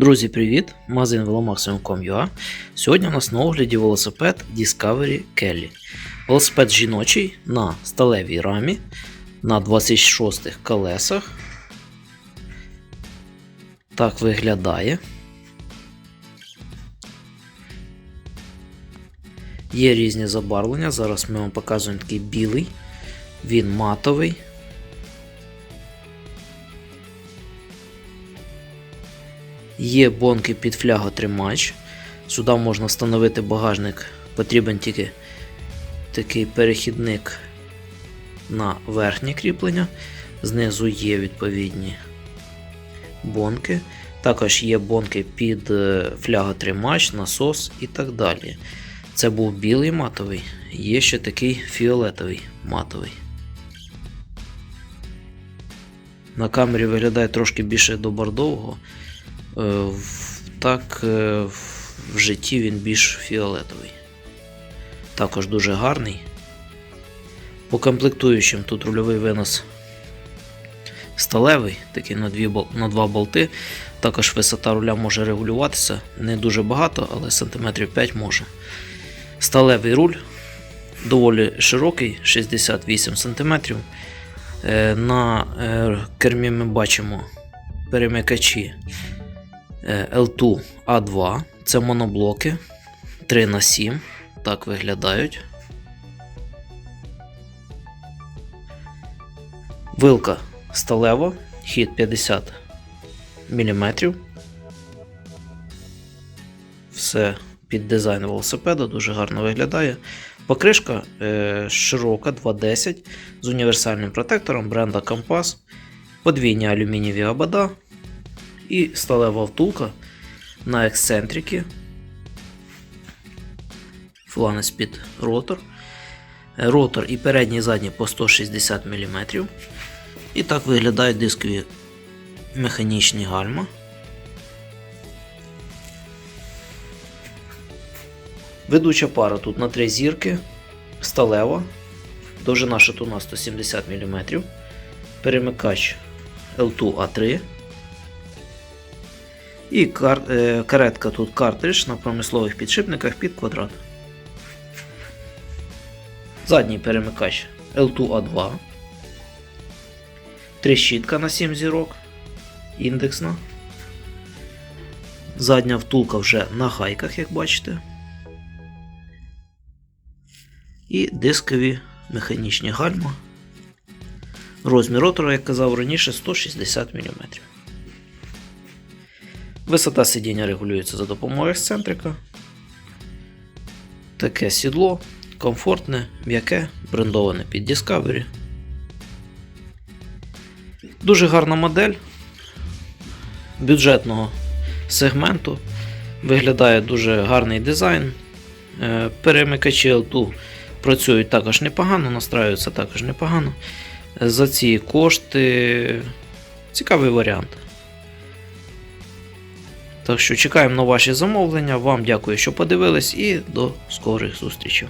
Друзі, привіт! Магазин velomaximum.com.ua Сьогодні у нас на огляді велосипед Discovery Kelly. Велосипед жіночий на сталевій рамі на 26 колесах. Так виглядає. Є різні забарвлення. Зараз ми вам показуємо такий білий, він матовий. Є бонки під фляготримач. Сюди можна встановити багажник. Потрібен тільки такий перехідник на верхнє кріплення. Знизу є відповідні бонки. Також є бонки під е, фляготримач, насос і так далі. Це був білий матовий, є ще такий фіолетовий матовий. На камері виглядає трошки більше до бордового. Е, Так, е, в житті він більш фіолетовий. Також дуже гарний. По комплектуючим тут рульовий винос сталевий, такий на, дві, на два болти. Також висота руля може регулюватися. Не дуже багато, але сантиметрів 5 може. Сталевий руль доволі широкий, 68 см. На е, кермі ми бачимо перемикачі L2 A2. Це моноблоки 3 на 7 Так виглядають. Вилка сталева, хід 50 мм. Все під дизайн велосипеда, дуже гарно виглядає. Покришка е, широка 2.10 з універсальним протектором бренда Компас, подвійні алюмінієві обода і сталева втулка на ексцентрики. Фланець під ротор. Ротор і передній і задній по 160 мм. І так виглядають дискові механічні гальма. Ведуча пара тут на 3 зірки, сталева, довжина шатуна 170 мм, перемикач L2A3. І кар... е, каретка тут картридж на промислових підшипниках під квадрат. Задній перемикач L2A2. Трещітка на 7 зірок. Індексна. Задня втулка вже на гайках, як бачите. І дискові механічні гальма. Розмір ротора, як казав раніше, 160 мм. Висота сидіння регулюється за допомогою ексцентрика. Таке сідло, комфортне, м'яке, брендоване під Discovery. Дуже гарна модель бюджетного сегменту. Виглядає дуже гарний дизайн. Е, Перемикачі L2 працюють також непогано, настраюються також непогано. За ці кошти цікавий варіант. Так що чекаємо на ваші замовлення. Вам дякую, що подивились, і до скорих зустрічей.